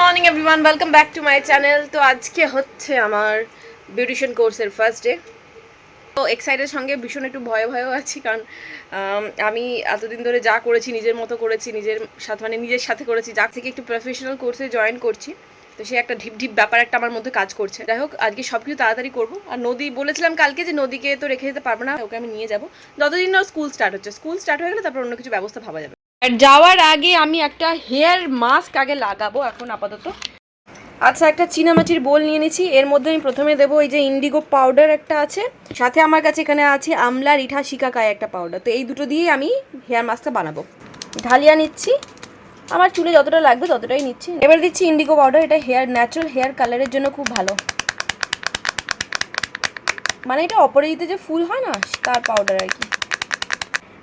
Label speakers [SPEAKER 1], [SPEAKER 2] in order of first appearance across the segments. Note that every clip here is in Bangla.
[SPEAKER 1] Morning everyone welcome back to my channel তো আজকে হচ্ছে আমার বিউটিশিয়ান কোর্সের ফার্স্ট ডে তো এক্সাইটের সঙ্গে ভীষণ একটু ভয়ে ভয়েও আছি, কারণ, আমি এতদিন ধরে যা করেছি, নিজের মতো করেছি, নিজের সাথে মানে নিজের সাথে করেছি, যার থেকে একটু প্রফেশনাল কোর্সে জয়েন করছি। তো সে একটা ঢিপ ঢিপ ব্যাপার একটা আমার মধ্যে কাজ করছে। যাই হোক, আজকে সব কিছু তাড়াতাড়ি করব। আর নদী, বলেছিলাম কালকে যে নদীকে তো রেখে যেতে পারব না, ওকে আমি নিয়ে যাব। যতদিন না স্কুল স্টার্ট হচ্ছে স্কুল স্টার্ট হয়ে গেলে তারপর অন্য কিছু ব্যবস্থা ভাবা যাবে। আর যাওয়ার আগে আমি একটা হেয়ার মাস্ক আগে লাগাবো এখন আপাতত। আচ্ছা একটা চীনামাচির বোল নিয়ে নিয়েছি এর মধ্যে আমি প্রথমে দেবো এই যে ইন্ডিগো পাউডার একটা আছে। সাথে আমার কাছে এখানে আছে আমলা রিঠা শিকাকায় একটা পাউডার তো এই দুটো দিয়েই আমি হেয়ার মাস্কটা বানাবো। ঢালিয়া নিচ্ছি। আমার চুলে যতটা লাগবে ততটাই নিচ্ছি। এবার দিচ্ছি ইন্ডিগো পাউডার এটা হেয়ার ন্যাচারাল হেয়ার কালারের জন্য খুব ভালো। মানে এটা অপরাজিতে যে ফুল হয় না, তার পাউডার আর কি।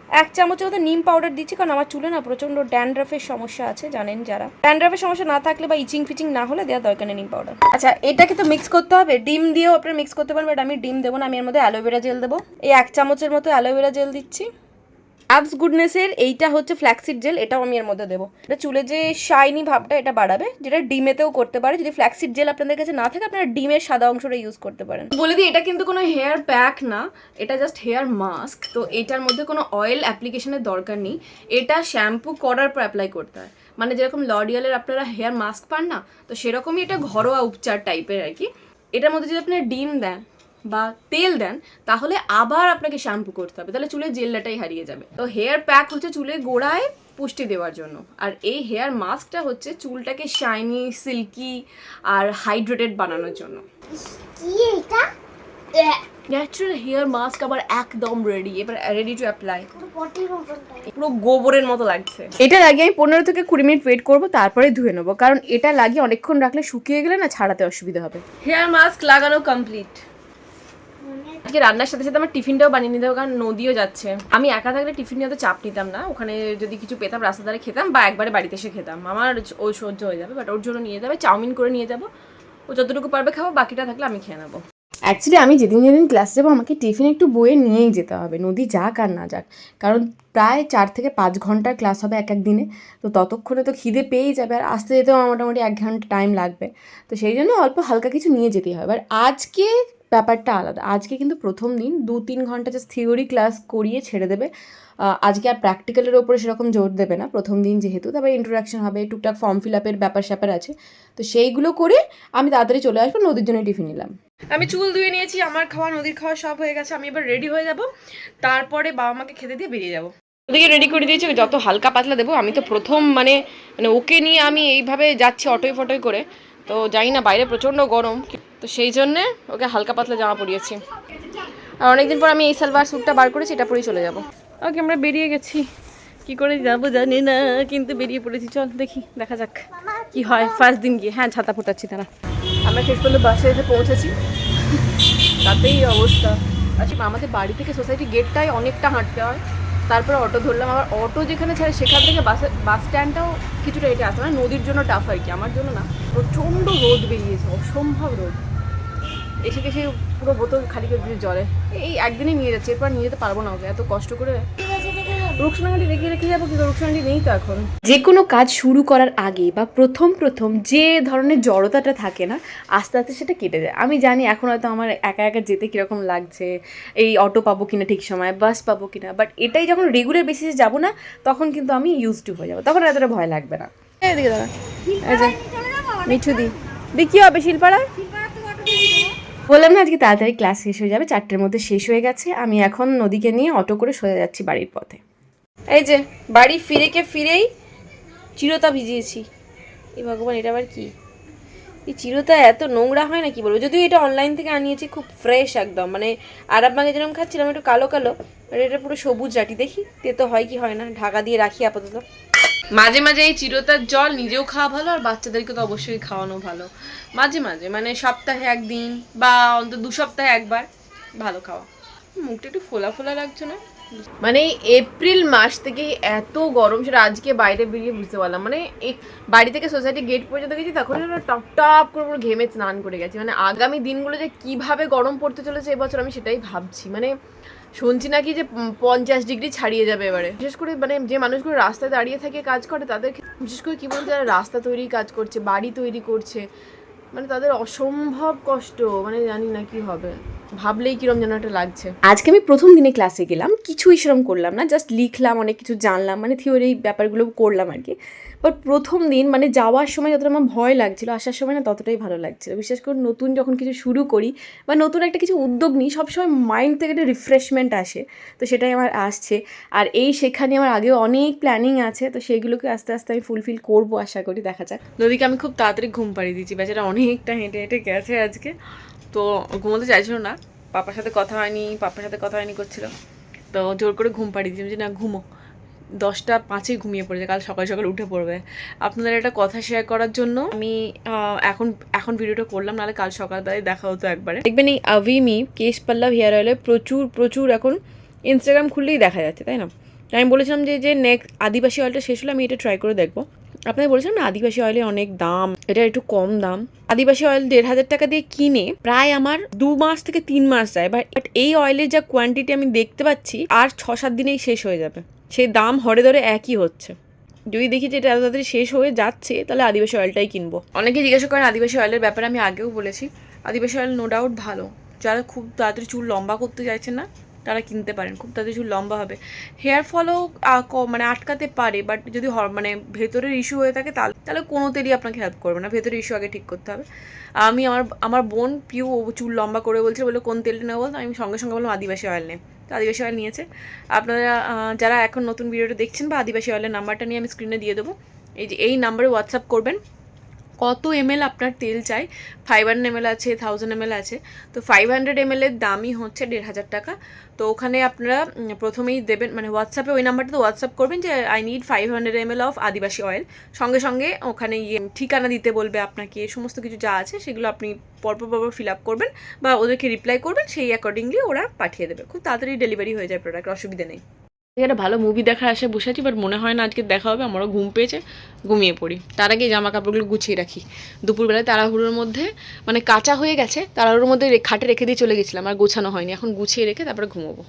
[SPEAKER 1] এক চামচের মতো নিম পাউডার দিচ্ছি, কারণ আমার চুলে না প্রচণ্ড ড্যান্ড্রাফের সমস্যা আছে, জানেন যারা। ড্যান্ড্রাফের সমস্যা না থাকলে বা ইচিং ফিচিং না হলে দেওয়া দরকার নেই নিম পাউডার আচ্ছা এটাকে তো মিক্স করতে হবে। ডিম দিয়েও আপনারা মিক্স করতে পারেন বাট আমি ডিম দেবো না, আমি এর মধ্যে অ্যালোভেরা জেল দেবো। এই এক চামচের মতো অ্যালোভেরা জেল দিচ্ছি। অ্যাবস গুডনেসের এইটা হচ্ছে ফ্ল্যাক্সিড জেল এটাও আমি এর মধ্যে দেবো। এটা চুলে যে শাইনি ভাবটা এটা বাড়াবে, যেটা ডিমেতেও করতে পারে। যদি ফ্ল্যাক্সিড জেল আপনাদের কাছে না থাকে, আপনারা ডিমের সাদা অংশটা ইউজ করতে পারেন। বলে দিই, এটা কিন্তু কোনো হেয়ার প্যাক না, এটা জাস্ট হেয়ার মাস্ক তো এটার মধ্যে কোনো অয়েল অ্যাপ্লিকেশনের দরকার নেই। এটা শ্যাম্পু করার পর অ্যাপ্লাই করতে হয়। মানে যেরকম লরিয়ালের আপনারা হেয়ার মাস্ক পান না, তো সেরকমই এটা ঘরোয়া উপচার টাইপের আর কি। এটার মধ্যে যদি আপনারা ডিম দেন বা তেল দেন তাহলে আবার আপনাকে শ্যাম্পু করতে হবে। তাহলে চুলের জেল্লাটাই হারিয়ে যাবে। তো হেয়ার প্যাক হচ্ছে চুলের গোড়ায় পুষ্টি দেওয়ার জন্য। আর এই হেয়ার মাস্কটা হচ্ছে চুলটাকে শাইনি সিল্কি আর হাইড্রেটেড বানানোর জন্য।
[SPEAKER 2] কি এটা?
[SPEAKER 1] ন্যাচারাল হেয়ার মাস্ক আবার একদম রেডি এবার রেডি টু অ্যাপ্লাই
[SPEAKER 2] পুরো
[SPEAKER 1] গোবরের মতো লাগছে। এটা লাগিয়ে আমি পনেরো থেকে কুড়ি মিনিট ওয়েট করব তারপরে ধুয়ে নেব। কারণ এটা লাগিয়ে অনেকক্ষণ রাখলে শুকিয়ে গেলে না ছাড়াতে অসুবিধা হবে। হেয়ার মাস্ক লাগানো কমপ্লিট আজকে রান্নার সাথে সাথে আমার টিফিনটাও বানিয়ে নিতে হবে, কারণ নদীও যাচ্ছে। আমি একা থাকলে টিফিন নিয়ে তো চাপ নিতাম না। ওখানে যদি কিছু পেতাম রাস্তা ধারে খেতাম বা একবারে বাড়িতে এসে খেতাম। আমার ও সহ্য হয়ে যাবে বাট ওর জন্য নিয়ে যাবে, চাউমিন করে নিয়ে যাব। ও যতটুকু পারবে খাব, বাকিটা থাকলে আমি খেয়ে নেব। অ্যাকচুয়ালি আমি যেদিন যেদিন ক্লাস যাব, আমাকে টিফিন একটু বয়ে নিয়েই যেতে হবে। নদী যাক আর না যাক। কারণ প্রায় চার থেকে পাঁচ ঘণ্টার ক্লাস হবে এক এক দিনে। তো ততক্ষণে তো খিদে পেয়েই যাবে। আর আসতে যেতেও মোটামুটি এক ঘণ্টা টাইম লাগবে। তো সেই জন্য অল্প হালকা কিছু নিয়ে যেতেই হবে। আর আজকে ব্যাপারটা আলাদা। আজকে কিন্তু প্রথম দিন দু তিন ঘণ্টা জাস্ট থিওরি ক্লাস করিয়ে ছেড়ে দেবে। আজকে আর প্র্যাকটিক্যালের ওপরে সেরকম জোর দেবে না প্রথম দিন যেহেতু তারপরে ইন্ট্রোডাকশন হবে টুকটাক ফর্ম ফিল আপের ব্যাপার স্যাপার আছে। তো সেইগুলো করে আমি তাড়াতাড়ি চলে আসব নদীর জন্য টিফিন নিলাম। আমি চুল ধুয়ে নিয়েছি আমার খাওয়া নদীর খাওয়া সব হয়ে গেছে আমি এবার রেডি হয়ে যাব। তারপরে বাবা মাকে খেতে দিয়ে বেরিয়ে যাব। ওদিকে রেডি করে দিয়েছি যত হালকা পাতলা দেবো আমি তো প্রথম মানে মানে ওকে নিয়ে আমি এইভাবে যাচ্ছি অটোয় ফটোয় করে। তো জানি না বাইরে প্রচণ্ড গরম তো সেই জন্যে ওকে হালকা পাতলা জামা পরিয়েছি। আর অনেকদিন পর আমি এই সালবার স্যুটটা বার করেছি এটা পরেই চলে যাব। ওকে আমরা বেরিয়ে গেছি। কি করে যাব জানি না কিন্তু বেরিয়ে পড়েছি। চল দেখি দেখা যাক কি হয় ফার্স্ট দিন গিয়ে। হ্যাঁ ছাতা ফোটাচ্ছি তারা আমরা শেষ পর্যন্ত বাসে এসে পৌঁছেছি। তাতেই অবস্থা। আচ্ছা আমাদের বাড়ি থেকে সোসাইটি গেটটাই অনেকটা হাঁটতে হয়। তারপরে অটো ধরলাম। আবার অটো যেখানে ছাড়ে সেখান থেকে বাস বাস স্ট্যান্ডটাও কিছুটা এটা আসে মানে নদীর জন্য টাফ হয় কি? আমার জন্য না। প্রচণ্ড রোদ বেরিয়েছে অসম্ভব রোদ। এসে গেছে পুরো বোতল খালি করে দিয়ে জলে এই একদিনে নিয়ে যাচ্ছে এরপর নিয়ে যেতে পারব না ওকে এত কষ্ট করে। রুকসানাটি রেখে রেখে যাব কিন্তু রুকসানাটি নেই তো এখন। যে কোনো কাজ শুরু করার আগে বা প্রথম প্রথম যে ধরনের জড়তাটা থাকে না আস্তে আস্তে সেটা কেটে যায়। আমি জানি এখন হয়তো আমার একা একা যেতে কীরকম লাগছে এই অটো পাবো কিনা ঠিক সময় বাস পাবো কিনা বাট এটাই যখন রেগুলার বেসিসে যাব না তখন কিন্তু আমি ইউজ টু হয়ে যাব। তখন এতটা ভয় লাগবে না। এদিকে যে মিঠু দি কী হবে শিলপাড়ায়?
[SPEAKER 2] তো
[SPEAKER 1] বললাম না আজকে তাড়াতাড়ি ক্লাস শেষ হয়ে যাবে চারটের মধ্যে শেষ হয়ে গেছে। আমি এখন নদীকে নিয়ে অটো করে সোজা যাচ্ছি বাড়ির পথে। এই যে বাড়ি ফিরেকে ফিরেই চিরতা ভিজিয়েছি। এই ভগবান এটা আবার কি? এই চিরতা এত নোংরা হয় না কি বলব? যদিও এটা অনলাইন থেকে আনিয়েছি খুব ফ্রেশ একদম। মানে আরব মাগে যেরকম খাচ্ছিলাম একটু কালো কালো আর এটা পুরো সবুজ জাটি দেখি তেতো হয় কি হয় না ঢাকা দিয়ে রাখি আপাতত। মাঝে মাঝে এই চিরতার জল নিজেও খাওয়া ভালো আর বাচ্চাদেরকে তো অবশ্যই খাওয়ানো ভালো। মাঝে মাঝে মানে সপ্তাহে একদিন বা অন্তত দু সপ্তাহে একবার ভালো খাওয়া। মুখটা একটু ফোলা ফোলা লাগছে না? মানে এপ্রিল মাস থেকে এত গরম, সেটা আজকে বাইরে বেরিয়ে বুঝতে পারলাম। মানে বাড়ি থেকে সোসাইটি গেট পর্যন্ত গেছি, তখন টপ টপ করে ঘেমে স্নান করে গেছি। মানে আগামী দিনগুলো যে কীভাবে গরম পড়তে চলেছে এবছর আমি সেটাই ভাবছি। মানে শুনছি নাকি যে পঞ্চাশ ডিগ্রি ছাড়িয়ে যাবে এবারে। বিশেষ করে মানে যে মানুষগুলো রাস্তায় দাঁড়িয়ে থাকে কাজ করে, তাদের বিশেষ করে কী বলতে, যারা রাস্তা তৈরি কাজ করছে, বাড়ি তৈরি করছে মানে তাদের অসম্ভব কষ্ট মানে জানি না কি হবে। ভাবলেই কিরম যেন একটা লাগছে। আজকে আমি প্রথম দিনে ক্লাসে গেলাম, কিছুই সেরকম করলাম না জাস্ট লিখলাম, অনেক কিছু জানলাম মানে থিওরি ব্যাপারগুলো করলাম আর কি বাট প্রথম দিন মানে যাওয়ার সময় যতটা আমার ভয় লাগছিল, আসার সময় না ততটাই ভালো লাগছিল। বিশেষ করে নতুন যখন কিছু শুরু করি বা নতুন একটা কিছু উদ্যোগ নিই, সবসময় মাইন্ড থেকে একটা রিফ্রেশমেন্ট আসে, তো সেটাই আমার আসছে। আর এই সেখানে আমার আগেও অনেক প্ল্যানিং আছে, তো সেগুলোকে আস্তে আস্তে আমি ফুলফিল করব, আশা করি, দেখা যাক। নদীকে আমি খুব তাড়াতাড়ি ঘুম পাড়িয়ে দিয়েছি, বেচারা অনেকটা হেঁটে হেঁটে গেছে আজকে। তো ঘুমোতে চাইছিল না। পাপার সাথে কথা হয়নি, পাপার সাথে কথা হয়নি করছিল। তো জোর করে ঘুম পাড়িয়ে দিয়েছি। যে না, ঘুমো। দশটা পাঁচে ঘুমিয়ে পড়েছে। কাল সকাল সকাল উঠে পড়বে। আপনাদের একটা কথা শেয়ার করার জন্য আমি এখন এখন ভিডিওটা করলাম। নাহলে কাল সকালবেলায় দেখা হতো একবারে। দেখবেন এই আভিমি কেশ পাল্লাভ হেয়ার অয়েলে প্রচুর প্রচুর এখন ইনস্টাগ্রাম খুললেই দেখা যাচ্ছে, তাই না? আমি বলেছিলাম যে যে নেক্সট আদিবাসী অয়েলটা শেষ হলে আমি এটা ট্রাই করে দেখব। আপনাদের বলেছিলাম না, আদিবাসী অয়েলে অনেক দাম এটা একটু কম দাম। আদিবাসী অয়েল দেড় হাজার টাকা দিয়ে কিনে প্রায় আমার দু মাস থেকে তিন মাস যায় বাট এই অয়েলের যা কোয়ান্টিটি আমি দেখতে পাচ্ছি, আর ছ সাত দিনেই শেষ হয়ে যাবে। সেই দাম হরে ধরে একই হচ্ছে। যদি দেখি যে এটা এত তাড়াতাড়ি শেষ হয়ে যাচ্ছে, তাহলে আদিবাসী অয়েলটাই কিনবো। অনেকে জিজ্ঞাসা করেন আদিবাসী অয়েলের ব্যাপারে, আমি আগেও বলেছি। আদিবাসী অয়েল নো ডাউট ভালো। যারা খুব তাড়াতাড়ি চুল লম্বা করতে চাইছেন না তারা কিনতে পারেন, খুব তাদের চুল লম্বা হবে। হেয়ার ফলও মানে আটকাতে পারে বাট যদি মানে ভেতরের ইস্যু হয়ে থাকে তাহলে তাহলে কোনো তেলই আপনাকে হেল্প করবে না, ভেতরের ইস্যু আগে ঠিক করতে হবে। আমি আমার আমার বোন পিউ চুল লম্বা করে বলছিল বলে কোন তেলটা নেব? আমি সঙ্গে সঙ্গে বললাম, আদিবাসী অয়েল নে। তো আদিবাসী অয়েল নিয়েছে। আপনারা যারা এখন নতুন ভিডিওটা দেখছেন বা আদিবাসী অয়েলের নাম্বারটা নিয়ে আমি স্ক্রিনে দিয়ে দেবো। এই যে, এই নাম্বারে হোয়াটসঅ্যাপ করবেন। কত এমএল আপনার তেল চাই? ফাইভ হান্ড্রেড এমএল আছে থাউজেন্ড এমএল আছে। তো ফাইভ হান্ড্রেড এমএলের দামই হচ্ছে দেড় হাজার টাকা। তো ওখানে আপনারা প্রথমেই দেবেন মানে হোয়াটসঅ্যাপে ওই নাম্বারটাতে হোয়াটসঅ্যাপ করবেন যে I need five hundred ML of Adivasi oil সঙ্গে সঙ্গে ওখানে ইয়ে ঠিকানা দিতে বলবে আপনাকে সমস্ত কিছু যা আছে, সেগুলো আপনি পরপর পরপর ফিল আপ করবেন বা ওদেরকে রিপ্লাই করবেন, সেই অ্যাকর্ডিংলি ওরা পাঠিয়ে দেবে। খুব তাড়াতাড়ি ডেলিভারি হয়ে যায় প্রোডাক্ট অসুবিধা নেই। একটা ভালো মুভি দেখার আশায় বসে আছি বাট মনে হয় না আজকে দেখা হবে, আমারও ঘুম পেয়েছে, ঘুমিয়ে পড়ি। তার আগে জামা কাপড়গুলো গুছিয়ে রাখি। দুপুরবেলায় তাড়াহুড়োর মধ্যে মানে কাঁচা হয়ে গেছে, তাড়াহুড়োর মধ্যে খাটে রেখে দিয়ে চলে গেছিলাম, আর গোছানো হয়নি। এখন গুছিয়ে রেখে তারপরে ঘুমোবো।